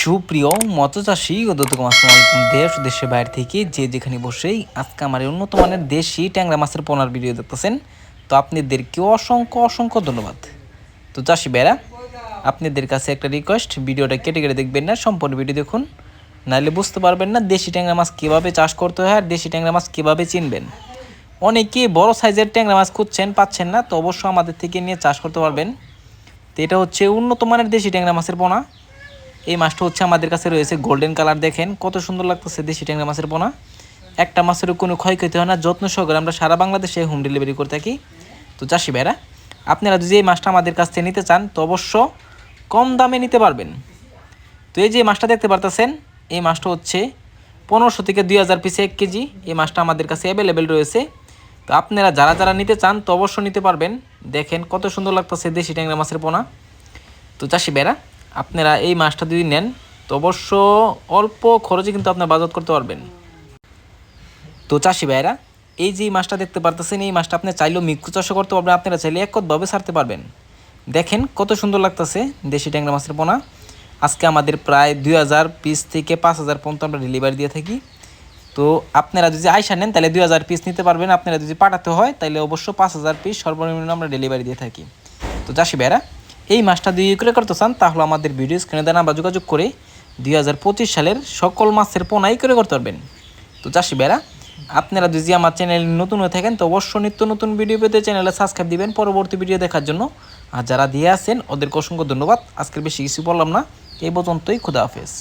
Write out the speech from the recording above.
সুপ্রিয় মৎস্যচাষী ও দত্তকম আসসালামু আলাইকুম দেশ দেশের বাইরে থেকে যে যেখানে বসেই আজকে আমার উন্নত মানের দেশি ট্যাংরা মাছের পোনার ভিডিও দেখতেছেন, তো আপনাদেরকে অসংখ্য অসংখ্য ধন্যবাদ। তো চাষি বেড়া আপনাদের কাছে একটা রিকোয়েস্ট ভিডিওটা কেটে কেটে দেখবেন না, সম্পূর্ণ ভিডিও দেখুন। নাহলে বুঝতে পারবেন না দেশি ট্যাংরা মাছ কীভাবে চাষ করতে হয় আর দেশি ট্যাংরা মাছ কীভাবে চিনবেন। অনেকে বড় সাইজের ট্যাংরা মাছ খুঁজছেন, পাচ্ছেন না, তো অবশ্যই আমাদের থেকে নিয়ে চাষ করতে পারবেন। তো এটা হচ্ছে উন্নত মানের দেশি ট্যাংরা মাছের পোনা। এই মাছটা হচ্ছে আমাদের কাছে রয়েছে গোল্ডেন কালার দেখেন। কত সুন্দর লাগতেছে দেশি ট্যাংরা মাছের পোনা। একটা মাছেরও কোনো ক্ষয়ক্ষতি হয় না, যত্ন সহকারে আমরা সারা বাংলাদেশে হোম ডেলিভারি করে থাকি। তো চাষি ভাইরা, আপনারা যদি এই মাছটা আমাদের কাছ থেকে নিতে চান, তো অবশ্য কম দামে নিতে পারবেন। তো এই যে মাছটা দেখতে পারতেছেন, এই মাছটা হচ্ছে পনেরোশো থেকে দুই হাজার পিসে এক কেজি। এই মাছটা আমাদের কাছে অ্যাভেলেবেল রয়েছে। তো আপনারা যারা যারা নিতে চান, তো অবশ্য নিতে পারবেন। দেখেন কত সুন্দর লাগতেছে দেশি ট্যাংরা মাছের পোনা। তো চাষি বেড়া আপনারা এই মাছটা যদি নেন, তো অবশ্য অল্প খরচে কিন্তু আপনার বাজার করতে পারবেন। তো চাষি ভাইরা এই যে মাছটা দেখতে পারতেছেন, এই মাছটা আপনি চাইলেও মিক্কু চাষও করতে পারবেন, আপনারা চাইলে একতভাবে ছাড়তে পারবেন। দেখেন কত সুন্দর লাগতেছে দেশি ট্যাংরা মাছের পোনা। আজকে আমাদের প্রায় দুই হাজার পিস থেকে পাঁচ হাজার পর্যন্ত আমরা ডেলিভারি দিয়ে থাকি। তো আপনারা যদি আয়সা নেন, তাহলে দুই হাজার পিস নিতে পারবেন। আপনারা যদি পাঠাতে হয়, তাহলে অবশ্য পাঁচ হাজার পিস সর্বনিম্ন আমরা ডেলিভারি দিয়ে থাকি। তো চাষি ভাইরা এই মাছটা দিয়ে করে করতে চান, তাহলে আমাদের ভিডিও স্ক্রিনে দেন বা যোগাযোগ করে দুই হাজার পঁচিশ সালের সকল মাছের পোনাই করে করতে পারবেন। তো চাষি বেড়া আপনারা যদি আমার চ্যানেল নতুন হয়ে থাকেন, তো অবশ্যই নিত্য নতুন ভিডিও পেতে চ্যানেলে সাবস্ক্রাইব দিবেন পরবর্তী ভিডিও দেখার জন্য। আর যারা দিয়ে আছেন, ওদেরকে অসংখ্য ধন্যবাদ। আজকের বেশি কিছু বললাম না। এই পর্যন্তই, খুদা হাফেজ।